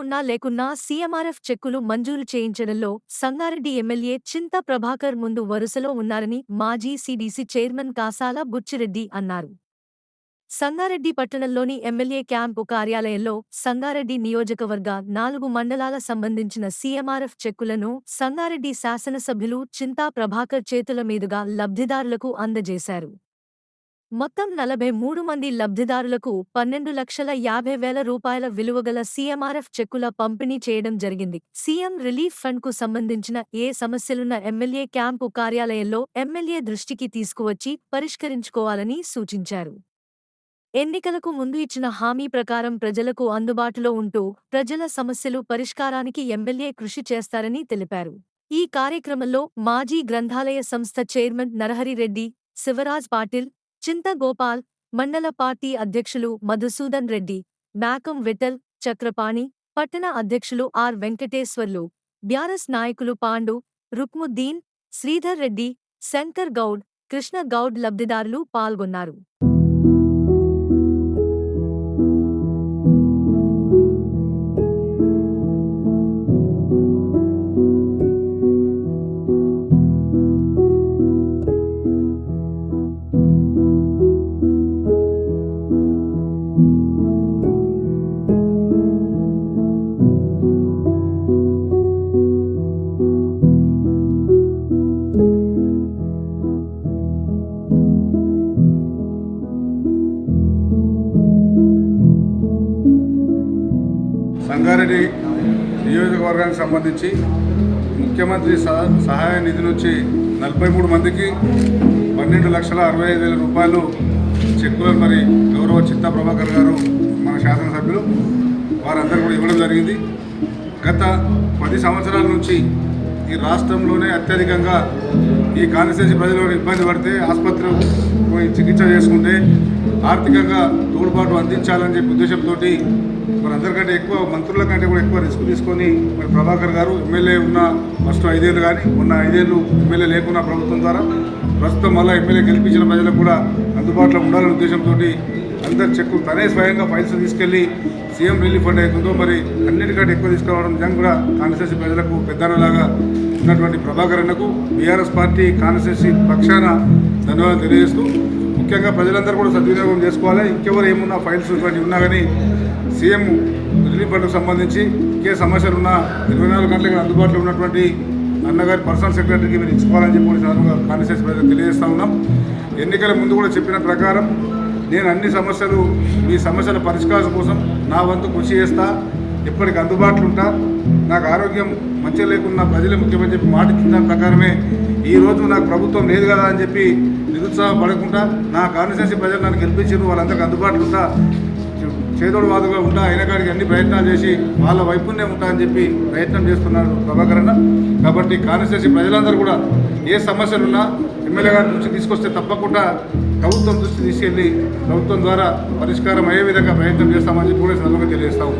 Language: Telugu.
ఉన్నా లేకున్నా సీఎంఆర్ఎఫ్ చెక్కులు మంజూరు చేయించడంలో సంగారెడ్డి ఎమ్మెల్యే చింత ప్రభాకర్ ముందు వరుసలో ఉన్నారని మాజీ సీడీసీ చైర్మన్ కాసాల బుచ్చిరెడ్డి అన్నారు. సంగారెడ్డి పట్టణంలోని ఎమ్మెల్యే క్యాంపు కార్యాలయంలో సంగారెడ్డి నియోజకవర్గ నాలుగు మండలాల సంబంధించిన సీఎంఆర్ఎఫ్ చెక్కులను సంగారెడ్డి శాసనసభ్యులు చింతా ప్రభాకర్ చేతుల మీదుగా లబ్ధిదారులకు అందజేశారు. మొత్తం నలభై మూడు మంది లబ్ధిదారులకు పన్నెండు లక్షల యాభై వేల రూపాయల విలువగల సీఎంఆర్ఎఫ్ చెక్కుల పంపిణీ చేయడం జరిగింది. సీఎం రిలీఫ్ ఫండ్కు సంబంధించిన ఏ సమస్యలున్న ఎమ్మెల్యే క్యాంపు కార్యాలయంలో ఎమ్మెల్యే దృష్టికి తీసుకువచ్చి పరిష్కరించుకోవాలని సూచించారు. ఎన్నికలకు ముందు ఇచ్చిన హామీ ప్రకారం ప్రజలకు అందుబాటులో ఉంటూ ప్రజల సమస్యలు పరిష్కారానికి ఎమ్మెల్యే కృషి చేస్తారని తెలిపారు. ఈ కార్యక్రమంలో మాజీ గ్రంథాలయ సంస్థ చైర్మన్ నరహరిరెడ్డి శివరాజ్ పాటిల్ చింతగోపాల్ మండల పార్టీ అధ్యక్షులు మధుసూదన్ రెడ్డి మేకం విఠల్ చక్రపాణి పట్టణ అధ్యక్షులు ఆర్ వెంకటేశ్వర్లు బ్యారస్ నాయకులు పాండు రుక్ముద్దీన్ శ్రీధర్ రెడ్డి శంకర్ గౌడ్ కృష్ణ గౌడ్ లబ్ధిదారులు పాల్గొన్నారు. సంగారెడ్డి నియోజకవర్గానికి సంబంధించి ముఖ్యమంత్రి సహ- సహాయ నిధి నుంచి నలభై మూడు మందికి పన్నెండు లక్షల అరవై ఐదు వేల రూపాయలు చెక్కులను మరి గౌరవ చిత్త ప్రభాకర్ గారు మన శాసనసభ్యులు వారందరూ కూడా ఇవ్వడం జరిగింది. గత పది సంవత్సరాల నుంచి ఈ రాష్ట్రంలోనే అత్యధికంగా ఈ కాన్స్టిట్యూన్సీ ప్రజలు ఇబ్బంది పడితే ఆసుపత్రి పోయి చికిత్స చేసుకుంటే ఆర్థికంగా తోడ్పాటు అందించాలని చెప్పి ఉద్దేశంతో మరి అందరికంటే ఎక్కువ మంత్రుల కంటే కూడా ఎక్కువ రిస్క్ తీసుకొని మరి ప్రభాకర్ గారు ఎమ్మెల్యే ఉన్న ఫస్ట్ ఐదేళ్ళు కానీ ఉన్న ఐదేళ్ళు ఎమ్మెల్యే లేకున్న ప్రభుత్వం ద్వారా ప్రస్తుతం మళ్ళీ ఎమ్మెల్యే గెలిపించిన ప్రజలకు కూడా అందుబాటులో ఉండాలనే ఉద్దేశంతో అందరి చెక్కు తనే స్వయంగా ఫైల్స్ తీసుకెళ్ళి సీఎం రిలీఫ్ ఫండ్ అవుతుందో మరి అన్నిటికంటే ఎక్కువ తీసుకురావడం నిజంగా కూడా కాన్స్టిట్యూన్సీ ప్రజలకు పెద్దలాగా ఉన్నటువంటి ప్రభాకర్ అన్నకు బీఆర్ఎస్ పార్టీ కాన్స్టిట్యూన్సీ పక్షాన ధన్యవాదాలు తెలియజేస్తూ ముఖ్యంగా ప్రజలందరూ కూడా సద్వినియోగం చేసుకోవాలి. ఇంకెవరు ఏమున్నా ఫైల్స్ ఇటువంటి ఉన్నా కానీ సీఎం రిలీఫ్ ఫండ్కు సంబంధించి ఇంకే సమస్యలు ఉన్నా ఇరవై నాలుగు గంటలకు అందుబాటులో ఉన్నటువంటి అన్నగారి పర్సనల్ సెక్రటరీకి మీరు ఇచ్చుకోవాలని చెప్పి కూడా సాధారణంగా కాన్స్టిట్యూన్సీ ప్రజలకు తెలియజేస్తూ ఉన్నాం. ఎన్నికల ముందు కూడా చెప్పిన ప్రకారం నేను అన్ని సమస్యలు మీ సమస్యల పరిష్కారం కోసం నా వంతు కృషి చేస్తా ఎప్పటికి అందుబాటులో ఉంటా. నాకు ఆరోగ్యం మంచిగా లేకున్నా ప్రజలే ముఖ్యమని చెప్పి మాట ఇచ్చిన ప్రకారమే ఈ రోజు నాకు ప్రభుత్వం లేదు కదా అని చెప్పి నిరుత్సాహపడకుండా నా కాన్స్టిట్యూన్సీ ప్రజలు నన్ను గెలిపించారు వాళ్ళందరికీ అందుబాటులో ఉంటా చేదోడు వాదుగా ఉంటా అయిన కాడికి అన్ని ప్రయత్నాలు చేసి వాళ్ళ వైపుణ్యం ఉంటా అని చెప్పి ప్రయత్నం చేస్తున్నాడు ప్రభాకర్ అన్న. కాబట్టి కాన్స్టిట్యూన్సీ ప్రజలందరూ కూడా ఏ సమస్యలున్నా ఎమ్మెల్యే గారి నుంచి తీసుకొస్తే తప్పకుండా ప్రభుత్వం దృష్టి తీసుకెళ్ళి ప్రభుత్వం ద్వారా పరిష్కారం అయ్యే విధంగా ప్రయత్నం చేస్తామని చెప్పి కూడా సందర్భంగా తెలియజేస్తాము